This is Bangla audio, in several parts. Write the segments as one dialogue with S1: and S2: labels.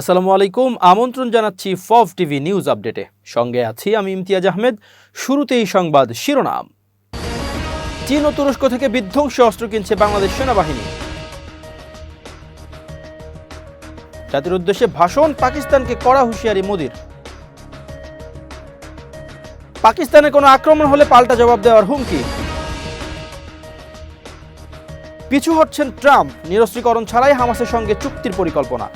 S1: আসসালামু আলাইকুম আমন্ত্রণ জানাচ্ছি ফফ টিভি নিউজ আপডেটে সঙ্গে আছি আমি ইমতিয়াজ আহমেদ শুরুতেই সংবাদ শিরোনাম চীন ও তুরস্ক থেকে বিধ্বংসী অস্ত্র কিনছে বাংলাদেশ সেনাবাহিনী জাতির উদ্দেশ্যে ভাষণ পাকিস্তানকে কড়া হুঁশিয়ারি মোদির পাকিস্তানে কোনো আক্রমণ হলে পাল্টা জবাব দেওয়ার হুমকি পিছু হচ্ছেন ট্রাম্প নিরস্ত্রীকরণ ছাড়াই হামাসের সঙ্গে চুক্তির পরিকল্পনা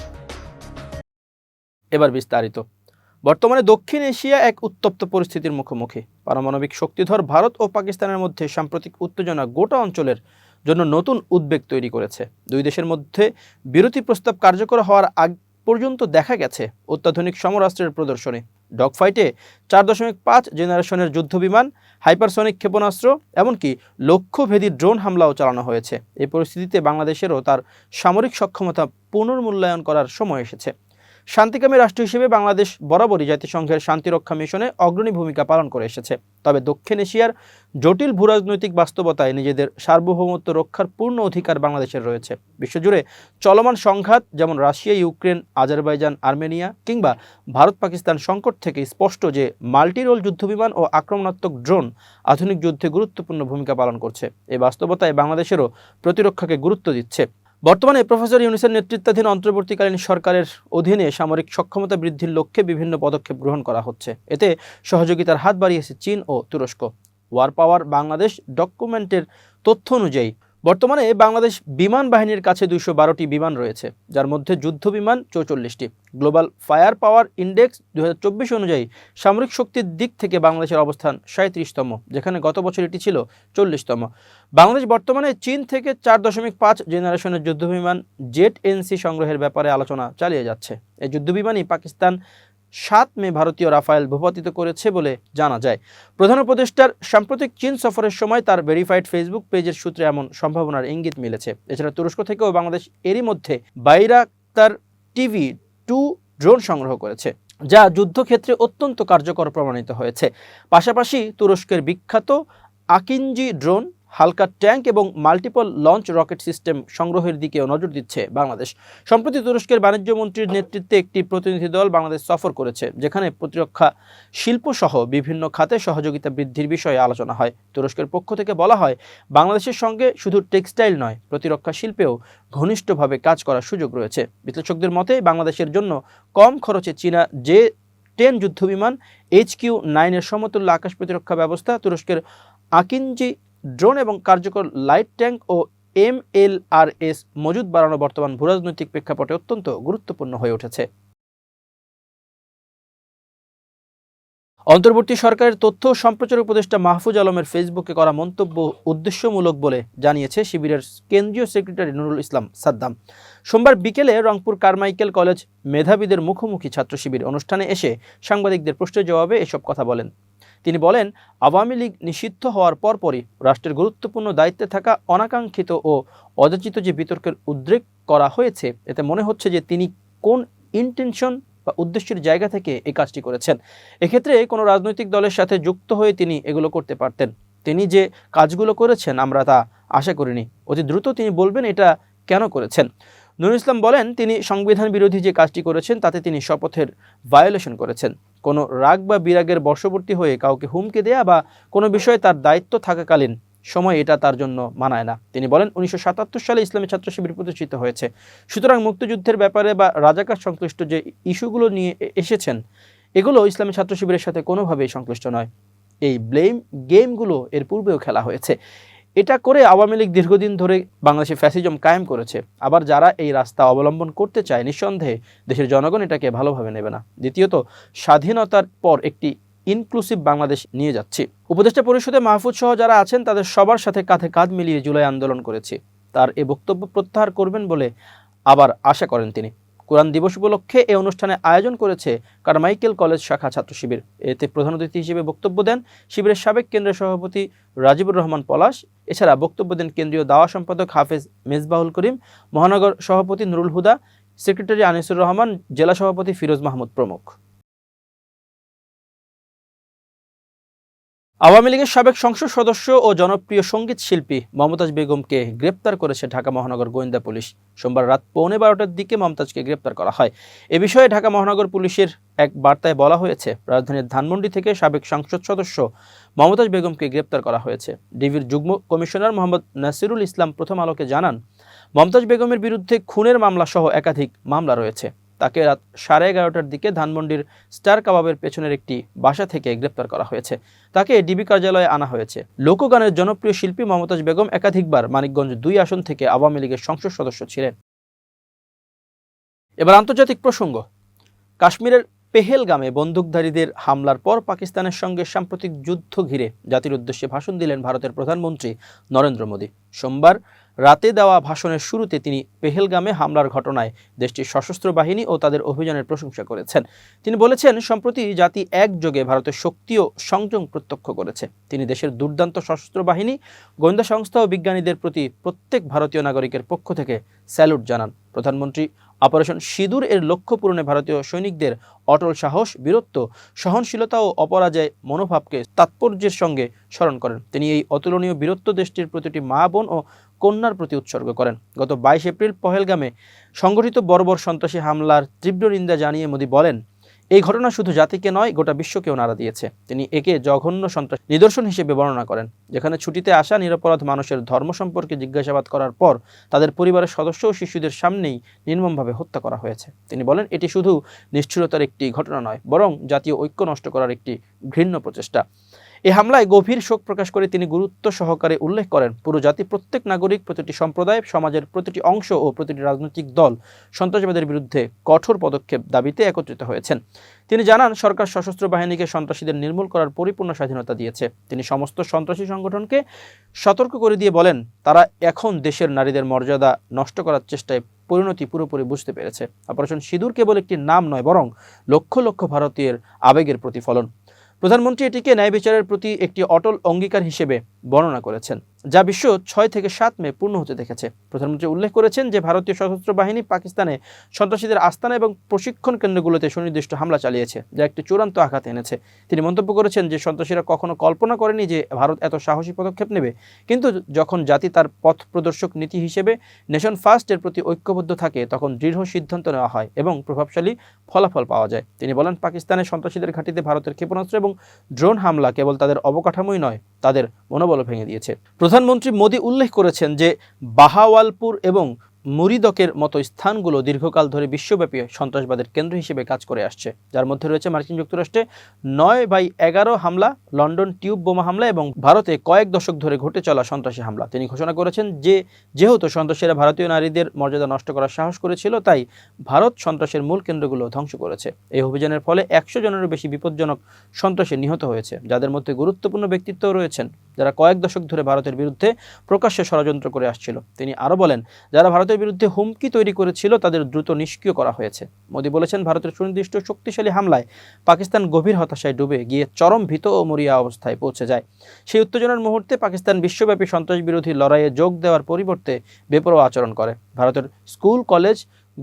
S1: এবার বিস্তারিত বর্তমানে দক্ষিণ এশিয়া এক উত্তপ্ত পরিস্থিতির মুখোমুখি পারমাণবিক শক্তিধর ভারত ও পাকিস্তানের মধ্যে সাম্প্রতিক উত্তেজনা গোটা অঞ্চলের জন্য নতুন উদ্বেগ তৈরি করেছে দুই দেশের মধ্যে বিরতি প্রস্তাব কার্যকর হওয়ার আগ পর্যন্ত দেখা গেছে অত্যাধুনিক সমরাষ্ট্রের প্রদর্শনী ডগফাইটে চার দশমিক পাঁচ জেনারেশনের যুদ্ধবিমান হাইপারসনিক ক্ষেপণাস্ত্র এমনকি লক্ষ্যভেদী ড্রোন হামলাও চালানো হয়েছে এই পরিস্থিতিতে বাংলাদেশেরও তার সামরিক সক্ষমতা পুনর্মূল্যায়ন করার সময় এসেছে শান্তিকামী রাষ্ট্র হিসেবে বাংলাদেশ বরাবরই জাতিসংঘের শান্তিরক্ষা মিশনে অগ্রণী ভূমিকা পালন করে এসেছে তবে দক্ষিণ এশিয়ার জটিল ভূরাজনৈতিক বাস্তবতায় নিজেদের সার্বভৌমত্ব রক্ষার পূর্ণ অধিকার বাংলাদেশের রয়েছে বিশ্বজুড়ে চলমান সংঘাত যেমন রাশিয়া ইউক্রেন আজারবাইজান আর্মেনিয়া কিংবা ভারত পাকিস্তান সংকট থেকে স্পষ্ট যে মাল্টিরোল যুদ্ধবিমান ও আক্রমণাত্মক ড্রোন আধুনিক যুদ্ধে গুরুত্বপূর্ণ ভূমিকা পালন করছে এই বাস্তবতায় বাংলাদেশেরও প্রতিরক্ষাকে গুরুত্ব দিচ্ছে বর্তমানে প্রফেসর ইউনুসের নেতৃত্বাধীন অন্তর্বর্তীকালীন সরকারের অধীনে সামরিক সক্ষমতা বৃদ্ধির লক্ষ্যে বিভিন্ন পদক্ষেপ গ্রহণ করা হচ্ছে এতে সহযোগিতার হাত বাড়িয়েছে চীন ও তুরস্ক ওয়ার পাওয়ার বাংলাদেশ ডকুমেন্টের তথ্য অনুযায়ী বর্তমানে বাংলাদেশ বিমান বাহিনীর কাছে দুইশো বারোটি বিমান রয়েছে যার মধ্যে যুদ্ধ বিমান চৌচল্লিশটি গ্লোবাল ফায়ার পাওয়ার ইন্ডেক্স দু অনুযায়ী সামরিক শক্তির দিক থেকে বাংলাদেশের অবস্থান সাঁত্রিশতম যেখানে গত বছর এটি ছিল চল্লিশতম বাংলাদেশ বর্তমানে চীন থেকে চার দশমিক পাঁচ জেনারেশনের যুদ্ধবিমান জেট এনসি সংগ্রহের ব্যাপারে আলোচনা চালিয়ে যাচ্ছে এই যুদ্ধবিমানই পাকিস্তান সাত মে ভারতীয় রাফায়েল ভূপাতিত করেছে বলে জানা যায় প্রধান উপদেষ্টার সাম্প্রতিক চীন সফরের সময় তার ভেরিফাইড ফেসবুক পেজের সূত্রে এমন সম্ভাবনার ইঙ্গিত মিলেছে এছাড়া তুরস্ক থেকেও বাংলাদেশ এরই মধ্যে বাইরা তার টিভি টু ড্রোন সংগ্রহ করেছে যা যুদ্ধক্ষেত্রে অত্যন্ত কার্যকর প্রমাণিত হয়েছে পাশাপাশি তুরস্কের বিখ্যাত আকিঞ্জি ড্রোন হালকা ট্যাঙ্ক এবং মাল্টিপল লঞ্চ রকেট সিস্টেম সংগ্রহের দিকেও নজর দিচ্ছে বাংলাদেশ সম্প্রতি তুরস্কের বাণিজ্যমন্ত্রীর নেতৃত্বে একটি প্রতিনিধি দল বাংলাদেশ সফর করেছে যেখানে প্রতিরক্ষা শিল্পসহ বিভিন্ন খাতে সহযোগিতা বৃদ্ধির বিষয়ে আলোচনা হয় তুরস্কের পক্ষ থেকে বলা হয় বাংলাদেশের সঙ্গে শুধু টেক্সটাইল নয় প্রতিরক্ষা শিল্পেও ঘনিষ্ঠভাবে কাজ করার সুযোগ রয়েছে বিশ্লেষকদের মতে বাংলাদেশের জন্য কম খরচে চীনা যে টেন যুদ্ধবিমান এইচ কিউ নাইনের সমতুল্য আকাশ প্রতিরক্ষা ব্যবস্থা তুরস্কের আকিনজি ড্রোন এবং কার্যকর লাইট ট্যাঙ্ক ও এম এল আর এস মজুদ বাড়ানো বর্তমান ভূরাজনৈতিক প্রেক্ষাপটে অত্যন্ত গুরুত্বপূর্ণ হয়ে উঠেছে অন্তর্বর্তী সরকারের তথ্য সম্প্রচার উপদেষ্টা মাহফুজ আলমের ফেসবুকে করা মন্তব্য উদ্দেশ্যমূলক বলে জানিয়েছে শিবিরের কেন্দ্রীয় সেক্রেটারি নুরুল ইসলাম সাদ্দাম সোমবার বিকেলে রংপুর কারমাইকেল কলেজ মেধাবীদের মুখোমুখি ছাত্র শিবির অনুষ্ঠানে এসে সাংবাদিকদের প্রশ্নের জবাবে এসব কথা বলেন তিনি বলেন আওয়ামী লীগ নিষিদ্ধ হওয়ার পরপরই রাষ্ট্রের গুরুত্বপূর্ণ দায়িত্বে থাকা অনাকাঙ্ক্ষিত ও অযাচিত যে বিতর্কের উদ্রেক করা হয়েছে এতে মনে হচ্ছে যে তিনি কোন ইন্টেনশন বা উদ্দেশ্যের জায়গা থেকে এই কাজটি করেছেন এক্ষেত্রে কোনো রাজনৈতিক দলের সাথে যুক্ত হয়ে তিনি এগুলো করতে পারতেন তিনি যে কাজগুলো করেছেন আমরা তা আশা করিনি অতি দ্রুত তিনি বলবেন এটা কেন করেছেন নুরুল ইসলাম বলেন তিনি সংবিধান বিরোধী যে কাজটি করেছেন তাতে তিনি শপথের ভায়োলেশন করেছেন কোনো রাগ বা বিরাগের বর্ষবর্তী হয়ে কাউকে হুমকি দেয়া বা কোনো বিষয়ে তার দায়িত্ব থাকাকালীন সময় এটা তার জন্য মানায় না তিনি বলেন উনিশশো সালে ইসলামী ছাত্র শিবির প্রতিষ্ঠিত হয়েছে সুতরাং মুক্তিযুদ্ধের ব্যাপারে বা রাজাকার সংশ্লিষ্ট যে ইস্যুগুলো নিয়ে এসেছেন এগুলো ইসলামী ছাত্র শিবিরের সাথে কোনোভাবেই সংশ্লিষ্ট নয় এই ব্লেম গেমগুলো এর পূর্বেও খেলা হয়েছে এটা করে আওয়ামী লীগ দীর্ঘদিন ধরে বাংলাদেশে ফ্যাসিজম কায়েম করেছে আবার যারা এই রাস্তা অবলম্বন করতে চায় নিঃসন্দেহে দেশের জনগণ এটাকে ভালোভাবে নেবে না দ্বিতীয়ত স্বাধীনতার পর একটি ইনক্লুসিভ বাংলাদেশ নিয়ে যাচ্ছে উপদেষ্টা পরিষদে মাহফুজ সহ যারা আছেন তাদের সবার সাথে কাঁধে কাঁধ মিলিয়ে জুলাই আন্দোলন করেছে তার এ বক্তব্য প্রত্যাহার করবেন বলে আবার আশা করেন তিনি কোরআন দিবস উপলক্ষে এই অনুষ্ঠানে আয়োজন করেছে কারমাইকেল কলেজ শাখা ছাত্র শিবির এতে প্রধান অতিথি হিসেবে বক্তব্য দেন শিবিরের সাবেক কেন্দ্রীয় সভাপতি রাজিবুর রহমান পলাশ এছাড়া বক্তব্য দেন কেন্দ্রীয় দাওয়া সম্পাদক হাফেজ মেজবাহুল করিম মহানগর সভাপতি নুরুল হুদা সেক্রেটারি আনিসুর রহমান জেলা সভাপতি ফিরোজ মাহমুদ প্রমুখ আওয়ামী লীগের সাবেক সংসদ সদস্য ও জনপ্রিয় সঙ্গীত শিল্পী মমতাজ বেগমকে গ্রেপ্তার করেছে ঢাকা মহানগর গোয়েন্দা পুলিশ সোমবার রাত পৌনে বারোটার দিকে মমতাজকে গ্রেপ্তার করা হয় এ বিষয়ে ঢাকা মহানগর পুলিশের এক বার্তায় বলা হয়েছে রাজধানীর ধানমন্ডি থেকে সাবেক সংসদ সদস্য মমতাজ বেগমকে গ্রেপ্তার করা হয়েছে ডিবির যুগ্ম কমিশনার মোহাম্মদ নাসিরুল ইসলাম প্রথম আলোকে জানান মমতাজ বেগমের বিরুদ্ধে খুনের মামলাসহ একাধিক মামলা রয়েছে তাকে রাত সাড়ে এগারোটার দিকে ধানমন্ডির স্টার কাবাবের পেছনের একটি বাসা থেকে গ্রেপ্তার করা হয়েছে তাকে ডিবি কার্যালয়ে আনা হয়েছে লোকগানের জনপ্রিয় শিল্পী মমতাজ বেগম একাধিকবার মানিকগঞ্জ দুই আসন থেকে আওয়ামী লীগের সংসদ সদস্য ছিলেন এবার আন্তর্জাতিক প্রসঙ্গ কাশ্মীরের পেহেলগামে বন্দুকধারীদের হামলার পর পাকিস্তানের সঙ্গে সাম্প্রতিক যুদ্ধ ঘিরে জাতির উদ্দেশ্যে ভাষণ দিলেন ভারতের প্রধানমন্ত্রী নরেন্দ্র মোদী সোমবার রাতে দেওয়া ভাষণের শুরুতে তিনি পেহেলগামে হামলার ঘটনায় দেশটির সশস্ত্র বাহিনী ও তাদের অভিযানের প্রশংসা করেছেন তিনি বলেছেন সম্প্রতি জাতি একযোগে ভারতের শক্তি ও সংযম প্রত্যক্ষ করেছে তিনি দেশের দুর্দান্ত সশস্ত্র বাহিনী গোয়েন্দা সংস্থা ও বিজ্ঞানীদের প্রতি প্রত্যেক ভারতীয় নাগরিকের পক্ষ থেকে স্যালুট জানান প্রধানমন্ত্রী অপারেশন সিঁদুর এর লক্ষ্য পূরণে ভারতীয় সৈনিকদের অটল সাহস বীরত্ব সহনশীলতা ও অপরাজয় মনোভাবকে তাৎপর্যের সঙ্গে স্মরণ করেন তিনি এই অতুলনীয় বীরত্ব দেশটির প্রতিটি মা বোন ও কন্যার প্রতি উৎসর্গ করেন গত বাইশ এপ্রিল পহেলগামে সংগঠিত বর্বর সন্ত্রাসী হামলার তীব্র নিন্দা জানিয়ে মোদী বলেন এই ঘটনা শুধু জাতিকে নয় গোটা বিশ্বকেও নাড়া দিয়েছে তিনি একে জঘন্য সন্ত্রাস নিদর্শন হিসেবে বর্ণনা করেন যেখানে ছুটিতে আসা নিরপরাধ মানুষের ধর্ম সম্পর্কে জিজ্ঞাসাবাদ করার পর তাদের পরিবারের সদস্য ও শিশুদের সামনেই নির্মমভাবে হত্যা করা হয়েছে তিনি বলেন এটি শুধু নিষ্ঠুরতার একটি ঘটনা নয় বরং জাতীয় ঐক্য নষ্ট করার একটি ঘৃণ্য প্রচেষ্টা এই হামলায় গভীর শোক প্রকাশ করে তিনি গুরুত্ব সহকারে উল্লেখ করেন পুরো জাতি প্রত্যেক নাগরিক প্রতিটি সম্প্রদায় সমাজের প্রতিটি অংশ ও প্রতিটি রাজনৈতিক দল সন্ত্রাসবাদের বিরুদ্ধে কঠোর পদক্ষেপ দাবিতে একত্রিত হয়েছেন তিনি জানান সরকার সশস্ত্র বাহিনীকে সন্ত্রাসীদের নির্মূল করার পরিপূর্ণ স্বাধীনতা দিয়েছে তিনি সমস্ত সন্ত্রাসী সংগঠনকে সতর্ক করে দিয়ে বলেন তারা এখন দেশের নারীদের মর্যাদা নষ্ট করার চেষ্টায় পরিণতি পুরোপুরি বুঝতে পেরেছে অপারেশন সিঁদুর কেবল একটি নাম নয় বরং লক্ষ লক্ষ ভারতীয়ের আবেগের প্রতিফলন প্রধানমন্ত্রী এটিকে ন্যায় বিচারের প্রতি একটি অটল অঙ্গীকার হিসেবে বর্ণনা করেছেন যা বিশ্ব ছয় থেকে সাত মে পূর্ণ হতে দেখেছে প্রধানমন্ত্রী উল্লেখ করেছেন যে ভারতীয় সশস্ত্র বাহিনী পাকিস্তানে সন্ত্রাসীদের আস্থানা এবং প্রশিক্ষণ কেন্দ্রগুলোতে সুনির্দিষ্ট হামলা চালিয়েছে যা একটি চূড়ান্ত আঘাত এনেছে তিনি মন্তব্য করেছেন যে সন্ত্রাসীরা কখনো কল্পনা করেনি যে ভারত এত সাহসী পদক্ষেপ নেবে কিন্তু যখন জাতি তার পথ প্রদর্শক নীতি হিসেবে নেশন ফার্স্টের প্রতি ঐক্যবদ্ধ থাকে তখন দৃঢ় সিদ্ধান্ত নেওয়া হয় এবং প্রভাবশালী ফলাফল পাওয়া যায় তিনি বলেন পাকিস্তানে সন্ত্রাসীদের ঘাঁটিতে ভারতের ক্ষেপণাস্ত্র এবং ড্রোন হামলা কেবল তাদের অবকাঠামোই নয় তাদের মনোবল বল ভেঙে দিয়েছে প্রধানমন্ত্রী মোদী উল্লেখ করেছেন যে বাহাওয়ালপুর এবং মুরিদকের মতো স্থানগুলো দীর্ঘকাল ধরে বিশ্বব্যাপী সন্ত্রাসবাদের কেন্দ্র হিসেবে কাজ করে আসছে যার মধ্যে রয়েছে মার্কিন যুক্তরাষ্ট্রে নয় বাই এগারো হামলা লন্ডন টিউব বোমা হামলা এবং ভারতে কয়েক দশক ধরে ঘটে চলা সন্ত্রাসী হামলা তিনি ঘোষণা করেছেন যে যেহেতু সন্ত্রাসীরা ভারতীয় নারীদের মর্যাদা নষ্ট করার সাহস করেছিল তাই ভারত সন্ত্রাসের মূল কেন্দ্রগুলো ধ্বংস করেছে এই অভিযানের ফলে একশো জনেরও বেশি বিপজ্জনক সন্ত্রাসী নিহত হয়েছে যাদের মধ্যে গুরুত্বপূর্ণ ব্যক্তিত্ব রয়েছেন যারা কয়েক দশক ধরে ভারতের বিরুদ্ধে প্রকাশ্যে ষড়যন্ত্র করে আসছিল তিনি আরও বলেন যারা ভারত ভারতের বিরুদ্ধে হুমকি তৈরি করেছিল তাদের দ্রুত নিষ্ক্রিয় করা হয়েছে মোদী বলেছেন ভারতের সুনির্দিষ্ট শক্তিশালী হামলায় পাকিস্তান গভীর হতাশায় ডুবে গিয়ে চরম ভীত ও মরিয়া অবস্থায় পৌঁছে যায় সেই উত্তেজনার মুহূর্তে পাকিস্তান বিশ্বব্যাপী সন্ত্রাস বিরোধী লড়াইয়ে যোগ দেওয়ার পরিবর্তে বেপরোয়া আচরণ করে ভারতের স্কুল কলেজ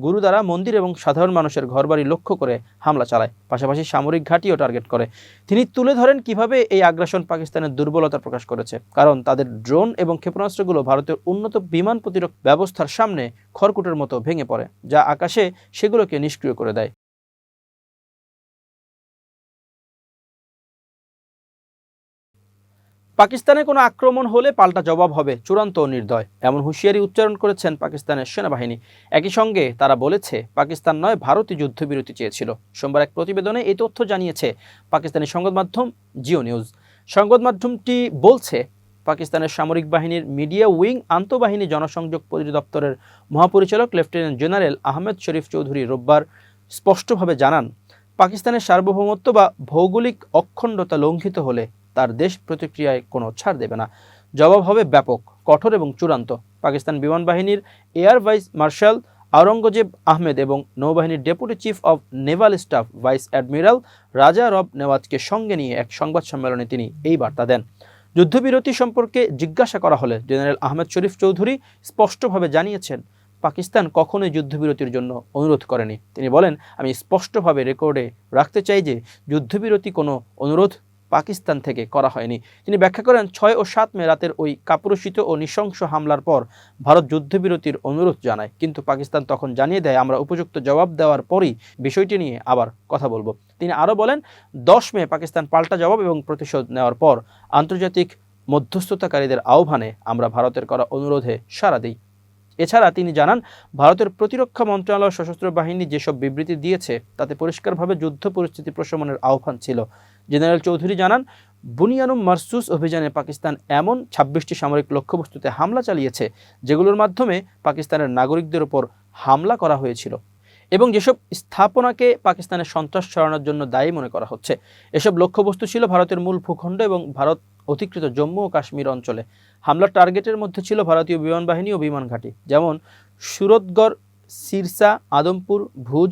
S1: গুরুদ্বারা মন্দির এবং সাধারণ মানুষের ঘরবাড়ি লক্ষ্য করে হামলা চালায় পাশাপাশি সামরিক ঘাঁটিও টার্গেট করে তিনি তুলে ধরেন কিভাবে এই আগ্রাসন পাকিস্তানের দুর্বলতা প্রকাশ করেছে কারণ তাদের ড্রোন এবং ক্ষেপণাস্ত্রগুলো ভারতের উন্নত বিমান প্রতিরোধ ব্যবস্থার সামনে খড়কুটের মতো ভেঙে পড়ে যা আকাশে সেগুলোকে নিষ্ক্রিয় করে দেয় পাকিস্তানে কোনো আক্রমণ হলে পাল্টা জবাব হবে চূড়ান্ত নির্দয় এমন হুঁশিয়ারি উচ্চারণ করেছেন পাকিস্তানের সেনাবাহিনী একই সঙ্গে তারা বলেছে পাকিস্তান নয় ভারতই যুদ্ধবিরতি চেয়েছিল সোমবার এক প্রতিবেদনে এই তথ্য জানিয়েছে পাকিস্তানি সংবাদ মাধ্যম জিও নিউজ সংবাদ মাধ্যমটি বলছে পাকিস্তানের সামরিক বাহিনীর মিডিয়া উইং আন্তঃবাহিনী জনসংযোগ পরিদপ্তরের মহাপরিচালক লেফটেন্যান্ট জেনারেল আহমেদ শরীফ চৌধুরী রোববার স্পষ্টভাবে জানান পাকিস্তানের সার্বভৌমত্ব বা ভৌগোলিক অখণ্ডতা লঙ্ঘিত হলে তার দেশ প্রতিক্রিয়ায় কোনো ছাড় দেবে না জবাব হবে ব্যাপক কঠোর এবং চূড়ান্ত পাকিস্তান বিমান বাহিনীর air vice marshal Aurangzeb Ahmed এবং নৌবাহিনীর deputy chief of naval staff vice admiral Raja Rab নেওয়াজকে সঙ্গে নিয়ে এক সংবাদ সম্মেলনে তিনি এই বার্তা দেন যুদ্ধবিরতি সম্পর্কে জিজ্ঞাসা করা হলে জেনারেল আহমেদ শরীফ চৌধুরী স্পষ্টভাবে জানিয়েছেন পাকিস্তান কখনোই যুদ্ধবিরতির জন্য অনুরোধ করেনি তিনি বলেন আমি স্পষ্টভাবে রেকর্ডে রাখতে চাই যে যুদ্ধবিরতি কোনো অনুরোধ পাকিস্তান থেকে করা হয়নি তিনি ব্যাখ্যা করেন ছয় ও সাত মে রাতের ওই কাপুরুষিত ও নৃশংস হামলার পর ভারত যুদ্ধবিরতির অনুরোধ জানায় কিন্তু পাকিস্তান তখন জানিয়ে দেয় আমরা উপযুক্ত জবাব দেওয়ার পরই বিষয়টি নিয়ে আবার কথা বলবো তিনি আরও বলেন দশ মে পাকিস্তান পাল্টা জবাব এবং প্রতিশোধ নেওয়ার পর আন্তর্জাতিক মধ্যস্থতাকারীদের আহ্বানে আমরা ভারতের করা অনুরোধে সারা দিই এছাড়া তিনি জানান ভারতের প্রতিরক্ষা মন্ত্রণালয় সশস্ত্র বাহিনী যেসব বিবৃতি দিয়েছে তাতে পরিষ্কারভাবে যুদ্ধ পরিস্থিতি প্রশমনের আহ্বান ছিল জেনারেল চৌধুরী জানান বুনিয়ানুম মারসুস অভিযানে পাকিস্তান এমন ছাব্বিশটি সামরিক লক্ষ্যবস্তুতে হামলা চালিয়েছে যেগুলোর মাধ্যমে পাকিস্তানের নাগরিকদের ওপর হামলা করা হয়েছিল এবং যেসব স্থাপনাকে পাকিস্তানের সন্ত্রাস ছড়ানোর জন্য দায়ী মনে করা হচ্ছে এসব লক্ষ্যবস্তু ছিল ভারতের মূল ভূখণ্ড এবং ভারত অধিকৃত জম্মু ও কাশ্মীর অঞ্চলে হামলার টার্গেটের মধ্যে ছিল ভারতীয় বিমানবাহিনী ও বিমান ঘাঁটি যেমন সুরতগড় সিরসা আদমপুর ভুজ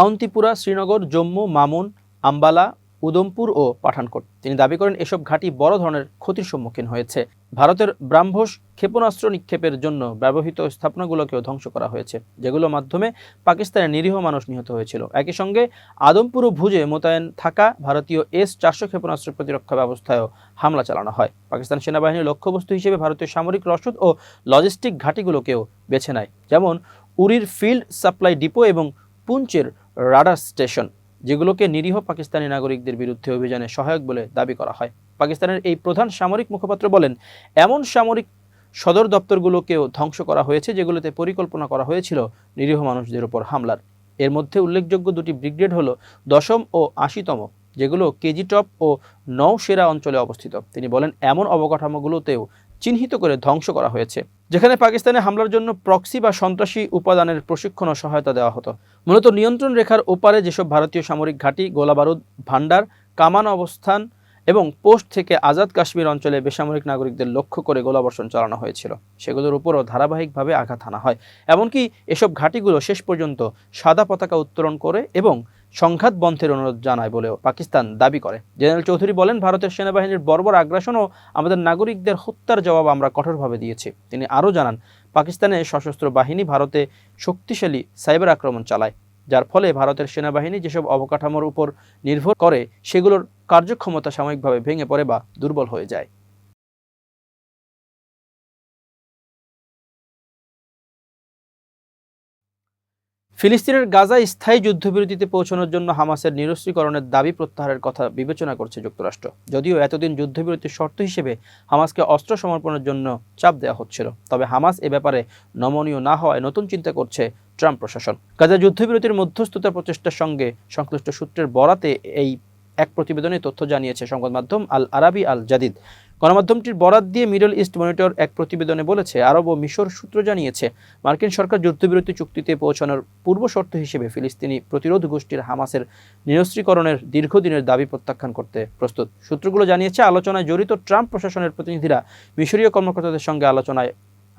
S1: আউন্তিপুরা শ্রীনগর জম্মু মামুন আম্বালা উদমপুর ও পাঠানকোট তিনি দাবি করেন এসব ঘাঁটি বড় ধরনের ক্ষতির সম্মুখীন হয়েছে ভারতের ব্রাহ্মস ক্ষেপণাস্ত্র নিক্ষেপের জন্য ব্যবহৃত স্থাপনাগুলোকেও ধ্বংস করা হয়েছে যেগুলো মাধ্যমে পাকিস্তানের নিরীহ মানুষ নিহত হয়েছিল একই সঙ্গে আদমপুর ও ভুজে মোতায়েন থাকা ভারতীয় এস চারশো ক্ষেপণাস্ত্র প্রতিরক্ষা ব্যবস্থায়ও হামলা চালানো হয় পাকিস্তান সেনাবাহিনীর লক্ষ্যবস্তু হিসেবে ভারতীয় সামরিক রসদ ও লজিস্টিক ঘাঁটিগুলোকেও বেছে নেয় যেমন উরির ফিল্ড সাপ্লাই ডিপো এবং পুঞ্চের রাডার স্টেশন যেগুলোকে নিরীহ পাকিস্তানি নাগরিকদের বিরুদ্ধে অভিযানে সহায়ক বলে দাবি করা হয় পাকিস্তানের এই প্রধান সামরিক মুখপাত্র বলেন এমন সামরিক সদর দপ্তরগুলোকেও ধ্বংস করা হয়েছে যেগুলোতে পরিকল্পনা করা হয়েছিল নিরীহ মানুষদের উপর হামলার এর মধ্যে উল্লেখযোগ্য দুটি ব্রিগেড হল দশম ও আশিতম যেগুলো কেজিটপ ও নওশেরা অঞ্চলে অবস্থিত তিনি বলেন এমন অবকাঠামোগুলোতেও চিহ্নিত করে ধ্বংস করা হয়েছে যেখানে পাকিস্তানে হামলার জন্য প্রক্সি বা সন্ত্রাসী উপাদানের প্রশিক্ষণ ও সহায়তা দেওয়া হতো মূলত নিয়ন্ত্রণ রেখার ওপারে যেসব ভারতীয় সামরিক ঘাঁটি গোলাবারুদ ভাণ্ডার কামান অবস্থান এবং পোস্ট থেকে আজাদ কাশ্মীর অঞ্চলে বেসামরিক নাগরিকদের লক্ষ্য করে গোলাবর্ষণ চালানো হয়েছিল সেগুলোর উপরও ধারাবাহিকভাবে আঘাত আনা হয় এমনকি এসব ঘাঁটিগুলো শেষ পর্যন্ত সাদা পতাকা উত্তোলন করে এবং সংঘাত বন্ধের অনুরোধ জানায় বলেও পাকিস্তান দাবি করে জেনারেল চৌধুরী বলেন ভারতের সেনাবাহিনীর বর্বর আগ্রাসন ও আমাদের নাগরিকদের হত্যার জবাব আমরা কঠোরভাবে দিয়েছি তিনি আরও জানান পাকিস্তানে সশস্ত্র বাহিনী ভারতে শক্তিশালী সাইবার আক্রমণ চালায় যার ফলে ভারতের সেনাবাহিনী যেসব অবকাঠামোর উপর নির্ভর করে সেগুলোর কার্যক্ষমতা সাময়িকভাবে ভেঙে পড়ে বা দুর্বল হয়ে যায় ফিলিস্তিনের গাজা স্থায়ী যুদ্ধবিরতিতে পৌঁছানোর জন্য হামাসের নিরস্ত্রীকরণের দাবি প্রত্যাহারের কথা বিবেচনা করছে যুক্তরাষ্ট্র যদিও এতদিন যুদ্ধবিরতির শর্ত হিসেবে হামাসকে অস্ত্র সমর্পণের জন্য চাপ দেওয়া হচ্ছিল তবে হামাস এ ব্যাপারে নমনীয় না হওয়ায় নতুন চিন্তা করছে ট্রাম্প প্রশাসন গাজা যুদ্ধবিরতির মধ্যস্থতা প্রচেষ্টার সঙ্গে সংশ্লিষ্ট সূত্রের বরাতে এই এক প্রতিবেদনে তথ্য জানিয়েছে সংবাদ মাধ্যম আল আরাবি আল জাদিদ গণমাধ্যমটির বরাত দিয়ে মিডল ইস্ট মনিটর এক প্রতিবেদনে বলেছে আরব ও মিশর সূত্র জানিয়েছে মার্কিন সরকার যুদ্ধবিরতি চুক্তিতে পৌঁছানোর পূর্ব শর্ত হিসেবে ফিলিস্তিনি প্রতিরোধ গোষ্ঠীর হামাসের নিরস্ত্রীকরণের দীর্ঘদিনের দাবি প্রত্যাখ্যান করতে প্রস্তুত সূত্রগুলো জানিয়েছে আলোচনায় জড়িত ট্রাম্প প্রশাসনের প্রতিনিধিরা মিশরীয় কর্মকর্তাদের সঙ্গে আলোচনায়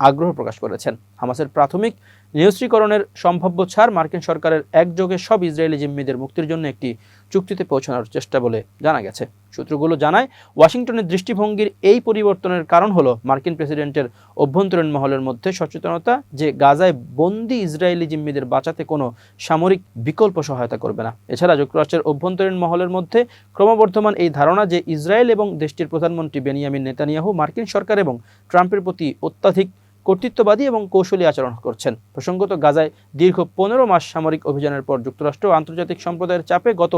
S1: আগ্রহ প্রকাশ করেছেন হামাসের প্রাথমিক নিরস্ত্রীকরণের সম্ভাব্য ছাড় মার্কিন সরকারের একযোগে সব ইসরায়েলি জিম্মিদের মুক্তির জন্য একটি চুক্তিতে পৌঁছানোর চেষ্টা বলে জানা গেছে সূত্রগুলো জানায় ওয়াশিংটনের দৃষ্টিভঙ্গির এই পরিবর্তনের কারণ হলো মার্কিন প্রেসিডেন্টের অভ্যন্তরীণ মহলের মধ্যে সচেতনতা যে গাজায় বন্দি ইসরায়েলি জিম্মিদের বাঁচাতে কোনো সামরিক বিকল্প সহায়তা করবে না এছাড়া যুক্তরাষ্ট্রের অভ্যন্তরীণ মহলের মধ্যে ক্রমবর্ধমান এই ধারণা যে ইসরায়েল এবং দেশটির প্রধানমন্ত্রী বেনিয়ামিন নেতানিয়াহু মার্কিন সরকার এবং ট্রাম্পের প্রতি অত্যাধিক কর্তৃত্ববাদী এবং কৌশলী আচরণ করছেন প্রসঙ্গত গাজায় দীর্ঘ পনেরো মাস সামরিক অভিযানের পর যুক্তরাষ্ট্র আন্তর্জাতিক সম্প্রদায়ের চাপে গত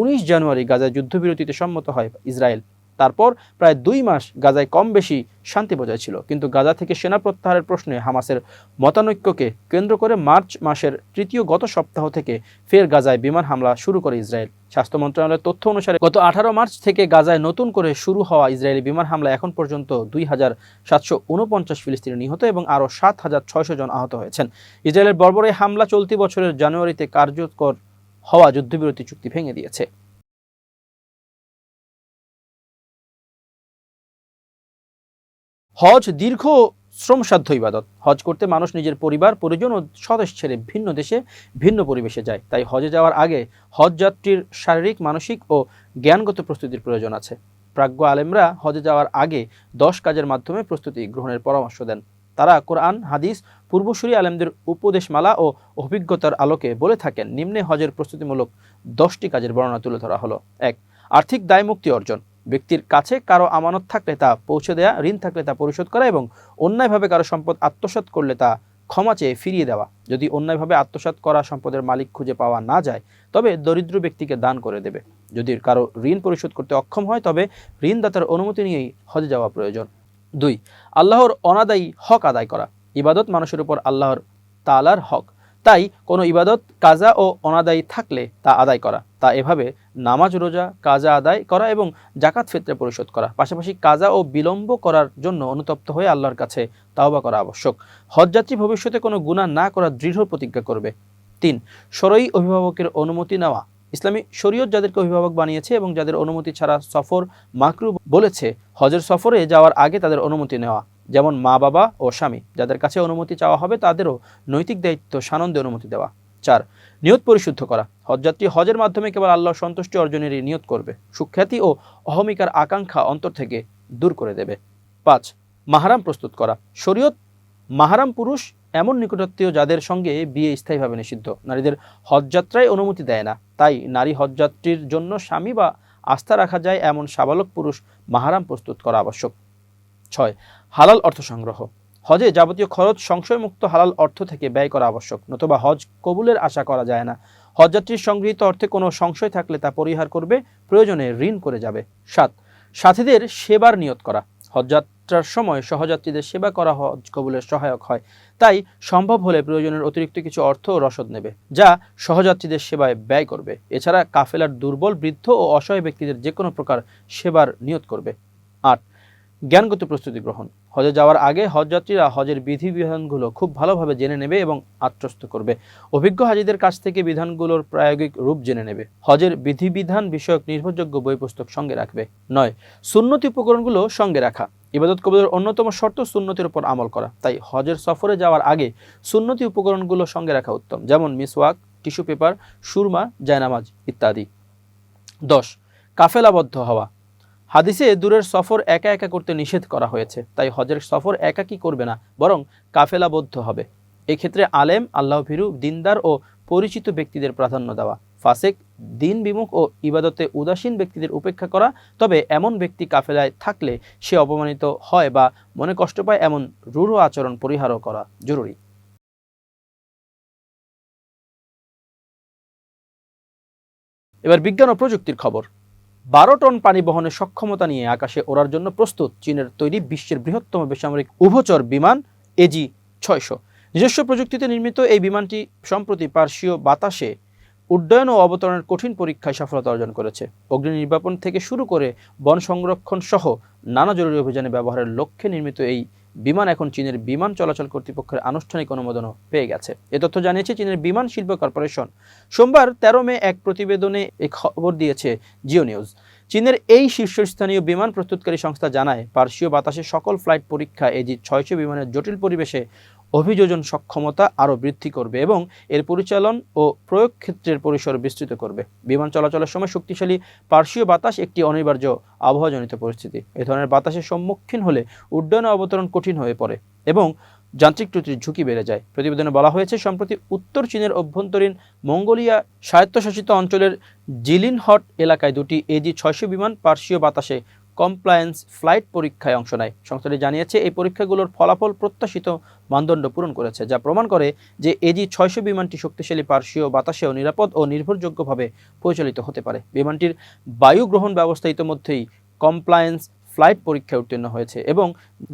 S1: উনিশ জানুয়ারি গাজায় যুদ্ধবিরতিতে সম্মত হয় ইসরায়েল তারপর প্রায় দুই মাস গাজায় কম বেশি শান্তি বজায় ছিল কিন্তু গাজা থেকে সেনা প্রত্যাহারের প্রশ্নে হামাসের মতানৈক্যকে কেন্দ্র করে মার্চ মাসের তৃতীয় গত সপ্তাহ থেকে ফের গাজায় বিমান হামলা শুরু করে ইসরায়েল স্বাস্থ্য মন্ত্রণালয়ের তথ্য অনুসারে গত আঠারো মার্চ থেকে গাজায় নতুন করে শুরু হওয়া ইসরায়েলি বিমান হামলা এখন পর্যন্ত দুই হাজার সাতশো উনপঞ্চাশ ফিলিস্তিনি নিহত এবং আরও সাত হাজার ছয়শো জন আহত হয়েছেন ইসরায়েলের বর্বরে হামলা চলতি বছরের জানুয়ারিতে কার্যকর হওয়া যুদ্ধবিরতি চুক্তি ভেঙে দিয়েছে হজ দীর্ঘ শ্রমসাধ্য ইবাদত হজ করতে মানুষ নিজের পরিবার পরিজন ও স্বদেশ ছেড়ে ভিন্ন দেশে ভিন্ন পরিবেশে যায় তাই হজে যাওয়ার আগে হজ যাত্রীর শারীরিক মানসিক ও জ্ঞানগত প্রস্তুতির প্রয়োজন আছে প্রাজ্ঞ আলেমরা হজে যাওয়ার আগে দশ কাজের মাধ্যমে প্রস্তুতি গ্রহণের পরামর্শ দেন তারা কোরআন হাদিস পূর্বসূরি আলেমদের উপদেশমালা ও অভিজ্ঞতার আলোকে বলে থাকেন নিম্নে হজের প্রস্তুতিমূলক দশটি কাজের বর্ণনা তুলে ধরা হলো এক আর্থিক দায়মুক্তি অর্জন ব্যক্তির কাছে কারো আমানত থাকলে তা পৌঁছে দেয়া ঋণ থাকলে তা পরিশোধ করা এবং অন্যায়ভাবে কারো সম্পদ আত্মসাত করলে তা ক্ষমা চেয়ে ফিরিয়ে দেওয়া যদি অন্যায়ভাবে আত্মসাত করা সম্পদের মালিক খুঁজে পাওয়া না যায় তবে দরিদ্র ব্যক্তিকে দান করে দেবে যদি কারো ঋণ পরিশোধ করতে অক্ষম হয় তবে ঋণদাতার অনুমতি নিয়েই হজে যাওয়া প্রয়োজন দুই আল্লাহর অনাদায়ী হক আদায় করা ইবাদত মানুষের উপর আল্লাহর তালার হক তাই কোনো ইবাদত কাজা ও অনাদায়ী থাকলে তা আদায় করা তা এভাবে নামাজ রোজা কাজা আদায় করা এবং জাকাত ফিতরে পরিশোধ করা পাশাপাশি কাজা ও বিলম্ব করার জন্য অনুতপ্ত হয়ে আল্লাহর কাছে তাওবা করা আবশ্যক হজযাত্রী ভবিষ্যতে কোনো গুণা না করার দৃঢ় প্রতিজ্ঞা করবে তিন সরই অভিভাবকের অনুমতি নেওয়া ইসলামী শরীয়ত যাদেরকে অভিভাবক বানিয়েছে এবং যাদের অনুমতি ছাড়া সফর মাকরু বলেছে হজের সফরে যাওয়ার আগে তাদের অনুমতি নেওয়া যেমন মা বাবা ও স্বামী যাদের কাছে অনুমতি চাওয়া হবে তাদেরও নৈতিক দায়িত্ব সানন্দে অনুমতি দেওয়া চার নিয়ত পরিশুদ্ধ করা হজযাত্রী হজের মাধ্যমে কেবল আল্লাহ সন্তুষ্টি অর্জনের নিয়ত করবে সুখ্যাতি ও অহমিকার আকাঙ্ক্ষা অন্তর থেকে দূর করে দেবে পাঁচ মাহারাম প্রস্তুত করা শরীয়ত মাহারাম পুরুষ এমন নিকটাত্মীয় যাদের সঙ্গে বিয়ে স্থায়ীভাবে নিষিদ্ধ নারীদের হজযাত্রায় অনুমতি দেয় না তাই নারী হজযাত্রীর জন্য স্বামী বা আস্থা রাখা যায় এমন সাবালক পুরুষ মাহারাম প্রস্তুত করা আবশ্যক ছয় হালাল অর্থ সংগ্রহ হজে যাবতীয় খরচ সংশয়মুক্ত হালাল অর্থ থেকে ব্যয় করা আবশ্যক নতুবা হজ কবুলের আশা করা যায় না হজযাত্রীর সংগৃহীত অর্থে কোনো সংশয় থাকলে তা পরিহার করবে প্রয়োজনে ঋণ করে যাবে সাত সাথীদের সেবার নিয়ত করা হজযাত্রার সময় সহযাত্রীদের সেবা করা হজ কবুলের সহায়ক হয় তাই সম্ভব হলে প্রয়োজনের অতিরিক্ত কিছু অর্থ রসদ নেবে যা সহযাত্রীদের সেবায় ব্যয় করবে এছাড়া কাফেলার দুর্বল বৃদ্ধ ও অসহায় ব্যক্তিদের যে কোনো প্রকার সেবার নিয়ত করবে জ্ঞানগত প্রস্তুতি গ্রহণ হজে যাওয়ার আগে হজযাত্রীরা হজের বিধি বিধানগুলো খুব ভালোভাবে জেনে নেবে এবং আত্মস্থ করবে অভিজ্ঞ হাজিদের কাছ থেকে বিধানগুলোর প্রায়োগিক রূপ জেনে নেবে হজের বিধিবিধান বিষয়ক নির্ভরযোগ্য বই পুস্তক সঙ্গে রাখবে নয় সুন্নতি উপকরণগুলো সঙ্গে রাখা ইবাদত কবুলের অন্যতম শর্ত সুন্নতির উপর আমল করা তাই হজের সফরে যাওয়ার আগে সুন্নতি উপকরণগুলো সঙ্গে রাখা উত্তম যেমন মিসওয়াক টিস্যু পেপার সুরমা জায়নামাজ ইত্যাদি দশ কাফেলাবদ্ধ হওয়া হাদিসে দূরের সফর একা একা করতে নিষেধ করা হয়েছে তাই হজের সফর একা কি করবে না বরং কাফেলাবদ্ধ হবে এক্ষেত্রে আলেম আল্লাহ ফিরু দিনদার ও পরিচিত ব্যক্তিদের প্রাধান্য দেওয়া ফাসেক দিন বিমুখ ও ইবাদতে উদাসীন ব্যক্তিদের উপেক্ষা করা তবে এমন ব্যক্তি কাফেলায় থাকলে সে অপমানিত হয় বা মনে কষ্ট পায় এমন রূঢ় আচরণ পরিহারও করা জরুরি এবার বিজ্ঞান ও প্রযুক্তির খবর বারো টন পানি বহনের সক্ষমতা নিয়ে আকাশে ওড়ার জন্য প্রস্তুত চীনের তৈরি বিশ্বের বৃহত্তম বেসামরিক উভচর বিমান এজি ছয়শো নিজস্ব প্রযুক্তিতে নির্মিত এই বিমানটি সম্প্রতি পার্শ্বীয় বাতাসে উড্ডয়ন ও অবতরণের কঠিন পরীক্ষায় সফলতা অর্জন করেছে অগ্নি নির্বাপন থেকে শুরু করে বন সংরক্ষণ সহ নানা জরুরি অভিযানে ব্যবহারের লক্ষ্যে নির্মিত এই বিমান এখন চীনের বিমান চলাচল কর্তৃপক্ষের আনুষ্ঠানিক অনুমোদনও পেয়ে গেছে এ তথ্য জানিয়েছে চীনের বিমান শিল্প কর্পোরেশন সোমবার তেরো মে এক প্রতিবেদনে এই খবর দিয়েছে জিও নিউজ চীনের এই শীর্ষস্থানীয় বিমান প্রস্তুতকারী সংস্থা জানায় পার্শ্বীয় বাতাসে সকল ফ্লাইট পরীক্ষা এজি ছয়শো বিমানের জটিল পরিবেশে অভিযোজন সক্ষমতা আরও বৃদ্ধি করবে এবং এর পরিচালন ও প্রয়োগ ক্ষেত্রের পরিসর বিস্তৃত করবে বিমান চলাচলের সময় শক্তিশালী পার্শ্বীয় বাতাস একটি অনিবার্য আবহাওয়াজনিত পরিস্থিতি এ ধরনের বাতাসের সম্মুখীন হলে উড্ডয়নে অবতরণ কঠিন হয়ে পড়ে এবং যান্ত্রিক ত্রুটির ঝুঁকি বেড়ে যায় প্রতিবেদনে বলা হয়েছে সম্প্রতি উত্তর চীনের অভ্যন্তরীণ মঙ্গোলিয়া স্বায়ত্তশাসিত অঞ্চলের জিলিনহট এলাকায় দুটি এজি ছয়শো বিমান পার্শ্বীয় বাতাসে কমপ্লায়েন্স ফ্লাইট পরীক্ষায় অংশ নেয় সংস্থাটি জানিয়েছে এই পরীক্ষাগুলোর ফলাফল প্রত্যাশিত মানদণ্ড পূরণ করেছে যা প্রমাণ করে যে এজি ছয়শো বিমানটি শক্তিশালী পার্শ্বীয় বাতাসেও নিরাপদ ও নির্ভরযোগ্যভাবে পরিচালিত হতে পারে বিমানটির বায়ু গ্রহণ ব্যবস্থা ইতিমধ্যেই কমপ্লায়েন্স ফ্লাইট পরীক্ষায় উত্তীর্ণ হয়েছে এবং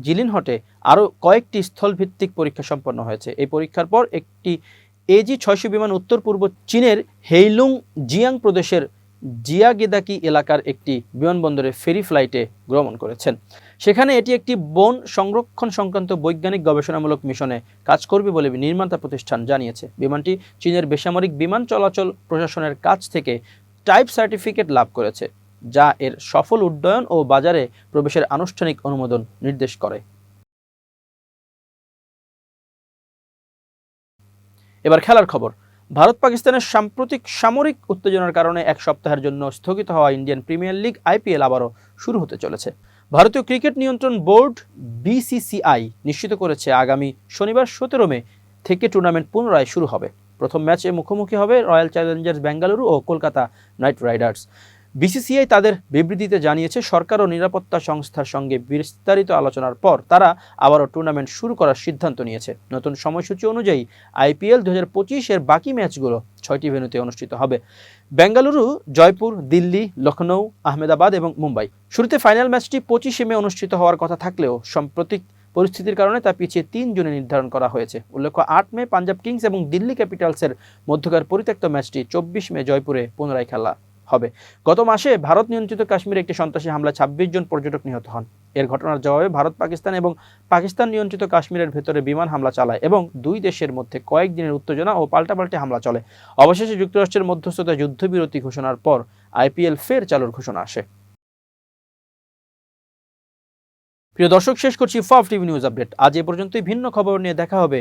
S1: জিলিনহটে আরও কয়েকটি স্থলভিত্তিক পরীক্ষা সম্পন্ন হয়েছে এই পরীক্ষার পর একটি এজি ছয়শো বিমান উত্তর পূর্ব চীনের হেইলুং জিয়াং প্রদেশের জিয়াগেদাকি এলাকার একটি বিমানবন্দরে ফেরি ফ্লাইটে গ্রমণ করেছেন সেখানে এটি একটি বন সংরক্ষণ সংক্রান্ত বৈজ্ঞানিক গবেষণামূলক মিশনে কাজ করবে বলে নির্মাতা প্রতিষ্ঠান জানিয়েছে বিমানটি চীনের বেসামরিক বিমান চলাচল প্রশাসনের কাছ থেকে টাইপ সার্টিফিকেট লাভ করেছে যা এর সফল উড্ডয়ন ও বাজারে প্রবেশের আনুষ্ঠানিক অনুমোদন নির্দেশ করে এবার খেলার খবর ভারত পাকিস্তানের সাম্প্রতিক সামরিক উত্তেজনার কারণে এক সপ্তাহের জন্য স্থগিত হওয়া ইন্ডিয়ান প্রিমিয়ার লিগ আইপিএল আবারও শুরু হতে চলেছে ভারতীয় ক্রিকেট নিয়ন্ত্রণ বোর্ড বিসিসিআই নিশ্চিত করেছে আগামী শনিবার সতেরো মে থেকে টুর্নামেন্ট পুনরায় শুরু হবে প্রথম ম্যাচে মুখোমুখি হবে রয়্যাল চ্যালেঞ্জার্স ব্যাঙ্গালুরু ও কলকাতা নাইট রাইডার্স বিসিসিআই তাদের বিবৃতিতে জানিয়েছে সরকার ও নিরাপত্তা সংস্থার সঙ্গে বিস্তারিত আলোচনার পর তারা আবারও টুর্নামেন্ট শুরু করার সিদ্ধান্ত নিয়েছে নতুন সময়সূচি অনুযায়ী আইপিএল দু হাজার পঁচিশের বাকি ম্যাচগুলো ছয়টি ভেন্যুতে অনুষ্ঠিত হবে বেঙ্গালুরু জয়পুর দিল্লি লখনৌ আহমেদাবাদ এবং মুম্বাই শুরুতে ফাইনাল ম্যাচটি পঁচিশে মে অনুষ্ঠিত হওয়ার কথা থাকলেও সাম্প্রতিক পরিস্থিতির কারণে তা পিছিয়ে তিন জুনে নির্ধারণ করা হয়েছে উল্লেখ্য আট মে পাঞ্জাব কিংস এবং দিল্লি ক্যাপিটালসের মধ্যকার পরিত্যক্ত ম্যাচটি চব্বিশ মে জয়পুরে পুনরায় খেলা হবে গত মাসে ভারত নিয়ন্ত্রিত কাশ্মীরে একটি সন্ত্রাসী হামলা ছাব্বিশ জন পর্যটক নিহত হন এর ঘটনার জবাবে ভারত পাকিস্তান এবং পাকিস্তান নিয়ন্ত্রিত কাশ্মীরের ভেতরে বিমান হামলা চালায় এবং দুই দেশের মধ্যে কয়েকদিনের উত্তেজনা ও পাল্টাপাল্টি হামলা চলে অবশেষে যুক্তরাষ্ট্রের মধ্যস্থতা যুদ্ধবিরতি ঘোষণার পর আইপিএল ফের চালুর ঘোষণা আসে প্রিয় দর্শক শেষ করছি ফাফ টিভি নিউজ আপডেট আজ এ পর্যন্তই ভিন্ন খবর নিয়ে দেখা হবে